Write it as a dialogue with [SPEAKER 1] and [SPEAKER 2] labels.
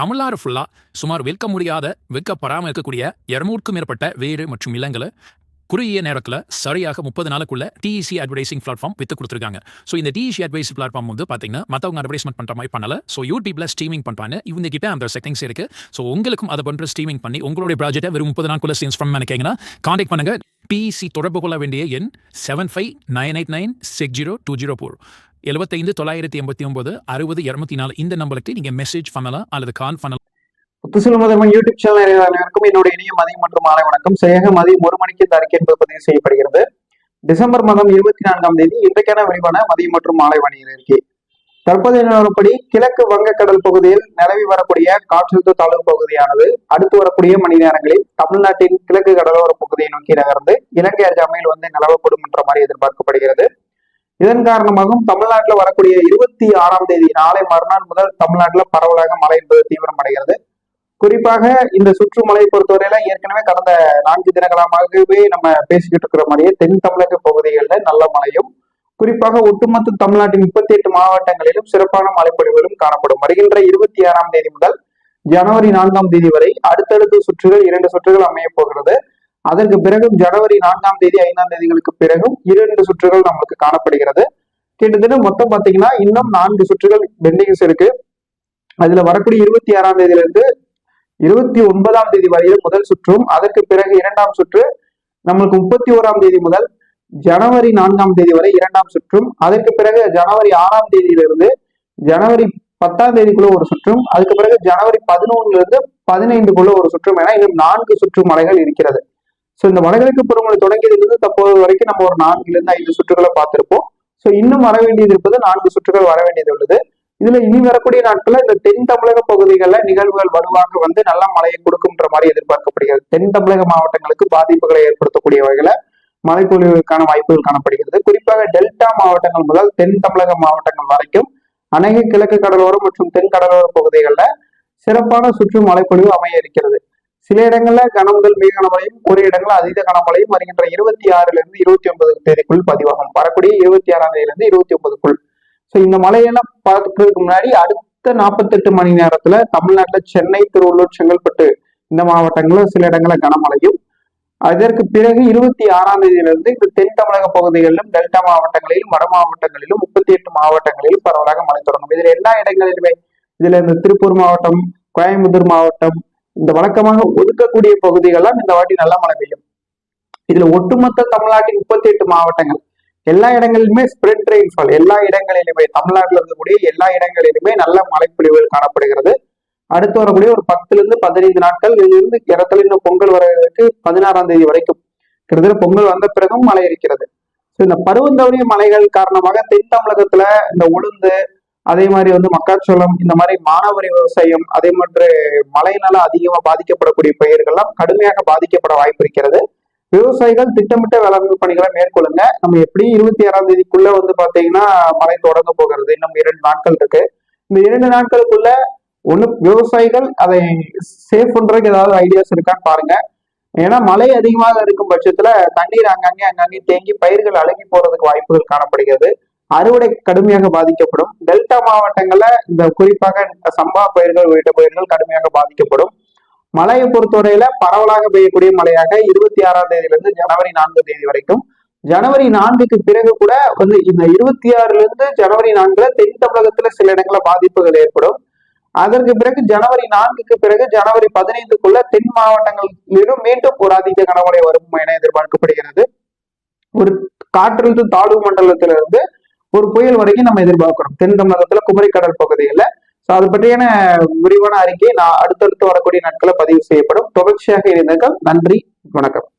[SPEAKER 1] தமிழ்நாடு ஃபுல்லாக சுமார் விற்க முடியாத விற்க இருக்கக்கூடிய இருநூறுக்கும் மேற்பட்ட வேறு மற்றும் இளங்களை குறுகிய நேரத்தில் சரியாக முப்பது நாளுக்குள்ள டிஇசி அட்வர்டைசிங் பிளாட்ஃபார்ம் வித்து கொடுத்துருக்காங்க. ஸோ இந்த டிஇசி அட்வைஸ் பிளாட்ஃபார்ம் வந்து பார்த்தீங்கன்னா மற்றவங்க அட்வர்டைஸ்மெண்ட் பண்ணுற மாதிரி பண்ணல. ஸோ யூடியூப்ல ஸ்ட்ரீமிங் பண்ணுறாங்க இவங்க கிட்ட அந்த செட்டிங்ஸ் இருக்கு. ஸோ உங்களுக்கும் அதை பண்ணுற ஸ்ட்ரீமிங் பண்ணி உங்களுடைய ப்ராஜெக்ட்டை வெறும் முப்பது நாளுக்குள்ள சேல்ஸ் பண்ண நினைக்கிறீங்கன்னா காண்டாக்ட் பண்ணுங்க. டிஇசி தொடர்பு கொள்ள வேண்டிய எண் seven five nine eight nine six zero two zero four எழுபத்தைந்து தொள்ளாயிரத்தி எண்பத்தி ஒன்பது அறுபது இரநூத்தி நாலு இந்த நம்பருக்கு நீங்க மெசேஜ் பண்ணலாம் அல்லது கால் பண்ணலாம்.
[SPEAKER 2] புத்துசல் முதல்வன் யூடியூப் சேனல் அனைவருக்கும் என்னுடைய இணைய மதியம் மற்றும் மாலை வணக்கம். சேக மதியம் ஒரு மணிக்கு இந்த என்பது பதிவு செய்யப்படுகிறது. டிசம்பர் மாதம் இருபத்தி நான்காம் தேதி இன்றைக்கான விரிவான மதியம் மற்றும் மாலை வணிக இருக்கே தற்போதைய நிலவரப்படி கிழக்கு வங்கக்கடல் பகுதியில் நிலவி வரக்கூடிய காற்றழுத்த தாழ்வு பகுதியானது அடுத்து வரக்கூடிய மணி நேரங்களில் தமிழ்நாட்டின் கிழக்கு கடலோர பகுதியை நோக்கி நகர்ந்து இலங்கை அருகாமையில் வந்து நிலவக்கூடும் என்ற மாதிரி எதிர்பார்க்கப்படுகிறது. இதன் காரணமாகவும் தமிழ்நாட்டில் வரக்கூடிய இருபத்தி ஆறாம் தேதி நாளை மறுநாள் முதல் தமிழ்நாட்டில் பரவலாக மழை என்பது தீவிரமடைகிறது. குறிப்பாக இந்த சுற்றுமலையை பொறுத்தவரையில ஏற்கனவே கடந்த நான்கு தினங்களாகவே நம்ம பேசிக்கிட்டு இருக்கிற மாதிரியே தென் தமிழக பகுதிகளில் நல்ல மழையும் குறிப்பாக ஒட்டுமொத்த தமிழ்நாட்டின் முப்பத்தி எட்டு மாவட்டங்களிலும் சிறப்பான மழைப்பொழிவுகளும் காணப்படும். வருகின்ற இருபத்தி ஆறாம் தேதி முதல் ஜனவரி நான்காம் தேதி வரை அடுத்தடுத்த சுற்றுகள் இரண்டு சுற்றுகள் அமைய போகிறது. அதற்கு பிறகும் ஜனவரி நான்காம் தேதி ஐந்தாம் தேதிகளுக்கு பிறகும் இரண்டு சுற்றுகள் நமக்கு காணப்படுகிறது. கிட்டத்தட்ட மொத்தம் பாத்தீங்கன்னா இன்னும் நான்கு சுற்றுகள் பெண்டிங்ஸ் இருக்கு. அதுல வரக்கூடிய இருபத்தி ஆறாம் தேதியிலிருந்து இருபத்தி ஒன்பதாம் தேதி வரையில் முதல் சுற்றும் அதற்கு பிறகு இரண்டாம் சுற்று நம்மளுக்கு முப்பத்தி ஓராம் தேதி முதல் ஜனவரி நான்காம் தேதி வரை இரண்டாம் சுற்றும் அதற்கு பிறகு ஜனவரி ஆறாம் தேதியிலிருந்து ஜனவரி பத்தாம் தேதிக்குள்ள ஒரு சுற்றும் அதுக்கு பிறகு ஜனவரி பதினொன்னுல இருந்து பதினைந்துக்குள்ள ஒரு சுற்றும் என இன்னும் நான்கு சுற்று மலைகள் இருக்கிறது. ஸோ இந்த வடகிழக்கு பருவமழை தொடங்கியதிலிருந்து தற்போது வரைக்கும் நம்ம ஒரு நான்குல இருந்து ஐந்து சுற்றுகளை பார்த்திருப்போம். ஸோ இன்னும் வர வேண்டியது இருப்பது நான்கு சுற்றுகள் வர வேண்டியது உள்ளது. இதுல இனி வரக்கூடிய நாட்கள்ல இந்த தென் தமிழக பகுதிகளில் நிகழ்வுகள் வலுவாக வந்து நல்ல மழையை கொடுக்கும்ன்ற மாதிரி எதிர்பார்க்கப்படுகிறது. தென் தமிழக மாவட்டங்களுக்கு பாதிப்புகளை ஏற்படுத்தக்கூடிய வகையில மழைப்பொழிவுக்கான வாய்ப்புகள் காணப்படுகிறது. குறிப்பாக டெல்டா மாவட்டங்கள் முதல் தென் தமிழக மாவட்டங்கள் வரைக்கும் அநேக கிழக்கு கடலோரம் மற்றும் தென் கடலோர பகுதிகளில் சிறப்பான சுற்று மழைப்பொழிவு அமைய இருக்கிறது. சில இடங்கள்ல கனமுதல் மிக கனமழையும் ஒரு இடங்கள்ல அதீத கனமழையும் வருகின்ற இருபத்தி ஆறுல இருந்து இருபத்தி ஒன்பது தேதிக்குள் பதிவாகும். வரக்கூடிய இருபத்தி ஆறாம் தேதியில இருந்து இருபத்தி ஒன்பதுக்குள் ஸோ இந்த மழையெல்லாம் பார்க்கறதுக்கு முன்னாடி அடுத்த நாற்பத்தெட்டு மணி நேரத்துல தமிழ்நாட்டுல சென்னை திருவள்ளூர் செங்கல்பட்டு இந்த மாவட்டங்கள்ல சில இடங்கள்ல கனமழையும் அதற்கு பிறகு இருபத்தி ஆறாம் தேதியிலிருந்து இந்த தென் தமிழக பகுதிகளிலும் டெல்டா மாவட்டங்களிலும் வட மாவட்டங்களிலும் முப்பத்தி எட்டு மாவட்டங்களிலும் பரவலாக மழை தொடங்கும். இதில் எல்லா இடங்களிலுமே இதுல இந்த திருப்பூர் மாவட்டம் கோயம்புத்தூர் மாவட்டம் இந்த வழக்கமாக ஒதுக்கக்கூடிய பகுதிகள்லாம் இந்த வாட்டி நல்ல மழை பெய்யும். இதுல ஒட்டுமொத்த தமிழ்நாட்டின் முப்பத்தி எட்டு மாவட்டங்கள். எல்லா இடங்களிலுமே ஸ்பிரிட் ரெயின்ஃபால் எல்லா இடங்களிலுமே தமிழ்நாட்டில் இருக்கக்கூடிய எல்லா இடங்களிலுமே நல்ல மழைப்பொழிவுகள் காணப்படுகிறது. அடுத்து வரக்கூடிய ஒரு பத்துல இருந்து பதினைந்து நாட்கள் இதிலிருந்து இடத்துல இன்னும் பொங்கல் வரதுக்கு பதினாறாம் தேதி வரைக்கும். கிட்டத்தட்ட பொங்கல் வந்த பிறகும் மழை இருக்கிறது. இந்த பருவந்தவரிய மலைகள் காரணமாக தென் தமிழகத்துல இந்த உளுந்து அதே மாதிரி வந்து மக்காச்சோளம் இந்த மாதிரி மானாவரி விவசாயம் அதே மாதிரி மழையினால அதிகமாக பாதிக்கப்படக்கூடிய பயிர்கள்லாம் கடுமையாக பாதிக்கப்பட வாய்ப்பு இருக்கிறது. விவசாயிகள் திட்டமிட்ட வேளாண்மை பணிகளை மேற்கொள்ளுங்க. நம்ம எப்படி இருபத்தி ஆறாம் தேதிக்குள்ள வந்து பாத்தீங்கன்னா மழை தொடங்க போகிறது? இன்னும் இரண்டு நாட்கள் இருக்கு. இந்த இரண்டு நாட்களுக்குள்ள ஒண்ணு விவசாயிகள் அதை சேஃப் பண்றதுக்கு ஏதாவது ஐடியாஸ் இருக்கான்னு பாருங்க. ஏன்னா மழை அதிகமாக இருக்கும் பட்சத்துல தண்ணீர் அங்கங்கே அங்கங்கே தேங்கி பயிர்கள் அழுகி போறதுக்கு வாய்ப்புகள் காணப்படுகிறது. அறுவடை கடுமையாக பாதிக்கப்படும். டெல்டா மாவட்டங்கள்ல இந்த குறிப்பாக சம்பா பயிர்கள் உள்ளிட்ட பயிர்கள் கடுமையாக பாதிக்கப்படும். மழையை பொறுத்தவரையில பரவலாக பெய்யக்கூடிய மழையாக இருபத்தி ஆறாம் தேதியிலிருந்து ஜனவரி நான்கு தேதி வரைக்கும். ஜனவரி நான்குக்கு பிறகு கூட வந்து இந்த இருபத்தி ஆறுல இருந்து ஜனவரி நான்குல தென் தமிழகத்துல சில இடங்கள பாதிப்புகள் ஏற்படும். அதற்கு பிறகு ஜனவரி நான்குக்கு பிறகு ஜனவரி பதினைந்துக்குள்ள தென் மாவட்டங்களிலும் மீண்டும் ஒரு அதிக கனமழை வரும் என எதிர்பார்க்கப்படுகிறது. ஒரு காற்றழுத்த தாழ்வு மண்டலத்திலிருந்து ஒரு புயல் வரைக்கும் நம்ம எதிர்பார்க்கிறோம் தென் தமிழகத்துல குமரி கடல் பகுதிகளில் ஸோ அது பற்றியான விரிவான அறிக்கை நான் அடுத்தடுத்து வரக்கூடிய நாட்களை பதிவு செய்யப்படும். தொடர்ச்சியாக இருந்தீர்கள் நன்றி. வணக்கம்.